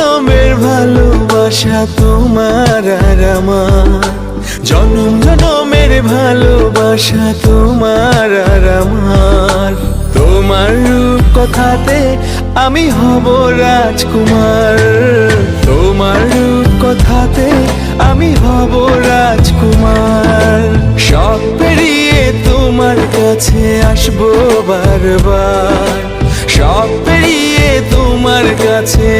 জনম জনমের ভালোবাসা তোমার আর আমার। জনম, জনমের ভালোবাসা তোমার আর আমার। তোমার রূপ কথাতে আমি হব রাজকুমার। তোমার রূপ কথাতে আমি হব রাজকুমার। সব পেরিয়ে তোমার কাছে আসব বারবার। সব পেরিয়ে তোমার কাছে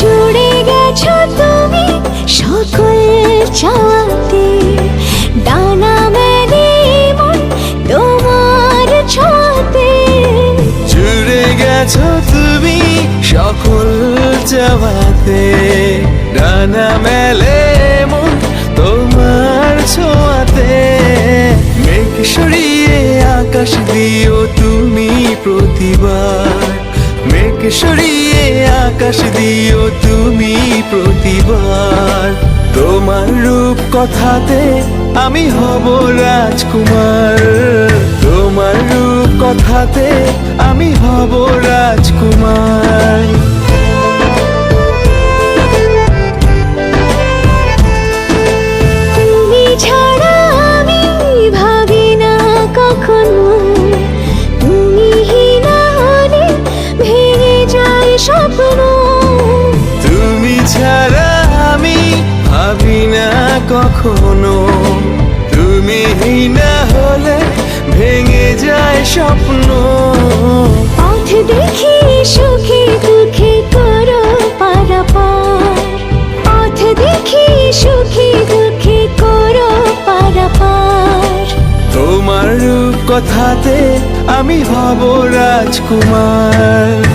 জুড়ে গেছো তুমি সকল চাওয়াতে ডানা মেলে মন তোমার ছোঁয়াতে জুড়ে গেছো তুমি সকল চাওয়াতে ডানা মেলে মন তোমার ছোঁয়াতে মেঘ সরিয়ে আকাশ দিও তুমি প্রতিবার। মেঘ সরিয়ে আকাশ দিও তুমি প্রতিবার। তোমার রূপ কথাতে আমি হব রাজকুমার। তোমার রূপ কথাতে আমি হব রাজকুমার। কখনো। তুমি না হলে ভেঙে যায় স্বপ্ন। পথ দেখি সুখে দুঃখে করো পারাপার। পথ দেখি সুখে দুঃখে করো পারাপার। তোমার রূপ কথাতে আমি হব রাজকুমার।